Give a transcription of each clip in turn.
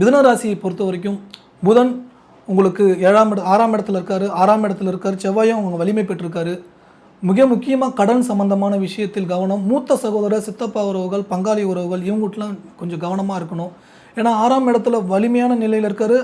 மிதுன ராசியை பொறுத்த வரைக்கும் புதன் உங்களுக்கு ஏழாம் இட ஆறாம் இடத்துல இருக்காரு. ஆறாம் இடத்துல இருக்கார். செவ்வாயும் அவங்க வலிமை பெற்றிருக்காரு. மிக முக்கியமாக கடன் சம்பந்தமான விஷயத்தில் கவனம். மூத்த சகோதரர் சித்தப்பா உறவுகள் பங்காளி உறவுகள் இவங்ககிட்டலாம் கொஞ்சம் கவனமாக இருக்கணும். ஏன்னா ஆறாம் இடத்துல வலிமையான நிலையில் இருக்கார்.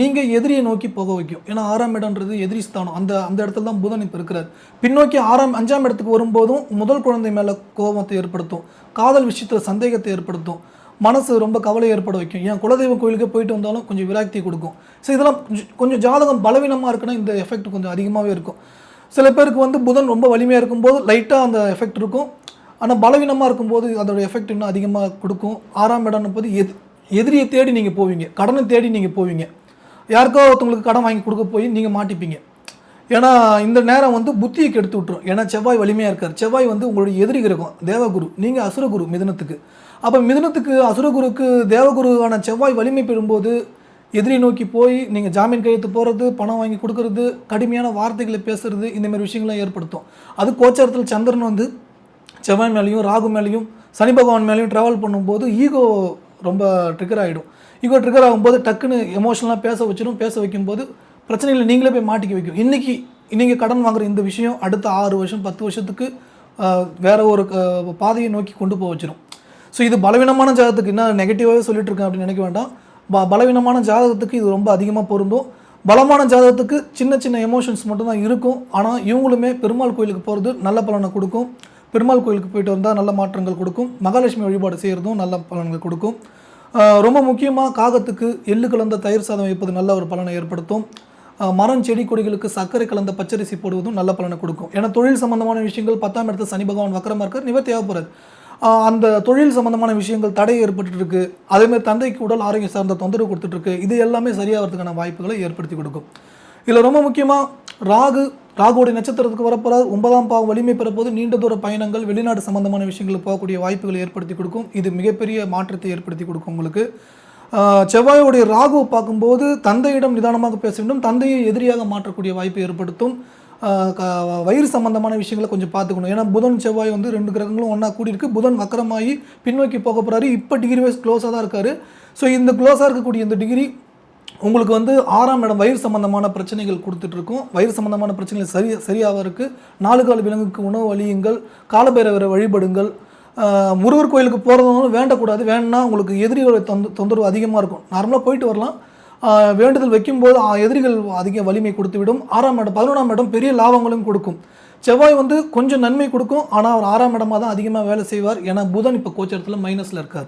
நீங்கள் எதிரியை நோக்கி போக வைக்கும். ஏன்னா ஆறாம் இடம்ன்றது எதிரி ஸ்தானம். அந்த அந்த இடத்துல தான் புதன் இப்போ இருக்கிறார். பின்னோக்கி ஆறாம் அஞ்சாம் இடத்துக்கு வரும்போதும் முதல் குழந்தை மேலே கோபத்தை ஏற்படுத்தும். காதல் விஷயத்தில் சந்தேகத்தை ஏற்படுத்தும். மனசு ரொம்ப கவலை ஏற்பட வைக்கும். ஏன்? குலதெய்வம் கோயிலுக்கு போயிட்டு வந்தாலும் கொஞ்சம் விராக்தி கொடுக்கும். ஸோ இதெல்லாம் கொஞ்சம் கொஞ்சம் ஜாதகம் பலவீனமாக இருக்குன்னா இந்த எஃபெக்ட் கொஞ்சம் அதிகமாகவே இருக்கும். சில பேருக்கு வந்து புதன் ரொம்ப வலிமையாக இருக்கும்போது லைட்டாக அந்த எஃபெக்ட் இருக்கும். ஆனால் பலவீனமாக இருக்கும்போது அதோட எஃபெக்ட் இன்னும் அதிகமாக கொடுக்கும். ஆறாம் இடம்னு போது எது எதிரியை தேடி நீங்கள் போவீங்க. கடனை தேடி நீங்கள் போவீங்க. யாருக்கோ ஒருத்தவங்களுக்கு கடன் வாங்கி கொடுக்க போய் நீங்கள் மாட்டிப்பீங்க. ஏன்னா இந்த நேரம் வந்து புத்தியை கெடுத்து விட்டுரும். ஏன்னா செவ்வாய் வலிமையாக இருக்கார். செவ்வாய் வந்து உங்களுடைய எதிரி கிரகம் தேவகுரு. நீங்கள் அசுரகுரு மிதனத்துக்கு. அப்போ மிதனத்துக்கு அசுரகுருக்கு தேவகுருவான செவ்வாய் வலிமை பெறும்போது எதிரி நோக்கி போய் நீங்கள் ஜாமீன் கையெழுத்து போகிறது பணம் வாங்கி கொடுக்கறது கடுமையான வார்த்தைகளை பேசுறது இந்தமாரி விஷயங்கள்லாம் ஏற்படுத்தும். அது கோச்சாரத்தில் சந்திரன் வந்து செவ்வாய் மேலேயும் ராகு மேலேயும் சனி பகவான் மேலேயும் ட்ராவல் பண்ணும்போது ஈகோ ரொம்ப ட்ரிகர் ஆகிடும் ஈகோ ட்ரிகர் ஆகும்போது டக்குன்னு எமோஷனலாக பேச வச்சிடும் பேச வைக்கும்போது பிரச்சனைகளை நீங்களே போய் மாட்டிக்க வைக்கும் இன்றைக்கி நீங்கள் கடன் வாங்குற இந்த விஷயம் அடுத்த ஆறு வருஷம் பத்து வருஷத்துக்கு வேறு ஒரு பாதையை நோக்கி கொண்டு போக வச்சிடும் ஸோ இது பலவீனமான ஜாதகத்துக்கு என்ன நெகட்டிவாகவே சொல்லிட்டு இருக்கேன் அப்படின்னு நினைக்க வேண்டாம். ப பலவீனமான ஜாதகத்துக்கு இது ரொம்ப அதிகமாக பொருந்தும். பலமான ஜாதகத்துக்கு சின்ன சின்ன எமோஷன்ஸ் மட்டும்தான் இருக்கும். ஆனால் இவங்களுமே பெருமாள் கோயிலுக்கு போகிறது நல்ல பலனை கொடுக்கும். பெருமாள் கோயிலுக்கு போயிட்டு வந்தால் நல்ல மாற்றங்கள் கொடுக்கும். மகாலட்சுமி வழிபாடு செய்கிறதும் நல்ல பலன்கள் கொடுக்கும். ரொம்ப முக்கியமாக காகத்துக்கு எள்ளு கலந்த தயிர் சாதம் வைப்பது நல்ல ஒரு பலனை ஏற்படுத்தும். மரம் செடி கொடிகளுக்கு சர்க்கரை கலந்த பச்சரிசி போடுவதும் நல்ல பலனை கொடுக்கும். ஏன்னா தொழில் சம்பந்தமான விஷயங்கள் பத்தாம் இடத்துல சனி பகவான் வக்கரமாக இருக்கார் நிவர்த்தி ஆகப்படுறது அந்த தொழில் சம்பந்தமான விஷயங்கள் தடை ஏற்பட்டு இருக்கு அதேமாதிரி தந்தைக்கு உடல் ஆரோக்கியம் சார்ந்த தொந்தரவு கொடுத்துட்டு இருக்கு இது எல்லாமே சரியாகிறதுக்கான வாய்ப்புகளை ஏற்படுத்தி கொடுக்கும். இதில் ரொம்ப முக்கியமாக ராகு ராகுடைய நட்சத்திரத்துக்கு வரப்போகிறார் ஒன்பதாம் பாவம் வலிமை பெறப்போது நீண்ட தூர பயணங்கள் வெளிநாடு சம்பந்தமான விஷயங்களுக்கு போகக்கூடிய வாய்ப்புகளை ஏற்படுத்தி கொடுக்கும். இது மிகப்பெரிய மாற்றத்தை ஏற்படுத்தி கொடுக்கும் உங்களுக்கு. செவ்வாயோடைய ராகுவை பார்க்கும்போது தந்தையிடம் நிதானமாக பேச வேண்டும். தந்தையை எதிரியாக மாற்றக்கூடிய வாய்ப்பை ஏற்படுத்தும். வயிறு சம்பந்தமான விஷயங்களை கொஞ்சம் பார்த்துக்கணும். ஏன்னா புதன் செவ்வாய் வந்து ரெண்டு கிரகங்களும் ஒன்றா கூடியிருக்கு. புதன் வக்கரமாகி பின்னோக்கி போக போகிறாரு இப்போ டிகிரி வைஸ் க்ளோஸாக தான் இருக்காரு. ஸோ இந்த க்ளோஸாக இருக்கக்கூடிய இந்த டிகிரி உங்களுக்கு வந்து ஆறாம் இடம் வயிறு சம்பந்தமான பிரச்சனைகள் கொடுத்துட்ருக்கும் வயிறு சம்பந்தமான பிரச்சனைகள் சரி சரியாக இருக்குது நாலு கால் விலங்குக்கு உணவு வழியுங்கள் காலபைரவரை வழிபடுங்கள். முருகர் கோயிலுக்கு போகிறதுனாலும் வேண்டக்கூடாது. வேணும்னா உங்களுக்கு எதிரிகளோட தொந்த தொந்தரவு அதிகமாக இருக்கும். நார்மலாக போயிட்டு வரலாம். வேண்டுதல் வைக்கும்போது எதிரிகள் அதிக வலிமை கொடுத்து விடும் ஆறாம் இடம் பதினொன்றாம் இடம் பெரிய லாபங்களும் கொடுக்கும். செவ்வாய் வந்து கொஞ்சம் நன்மை கொடுக்கும். ஆனால் அவர் ஆறாம் இடமாக தான் அதிகமாக வேலை செய்வார். ஏன்னா புதன் இப்போ கோச்சரத்தில் மைனஸில் இருக்கார்.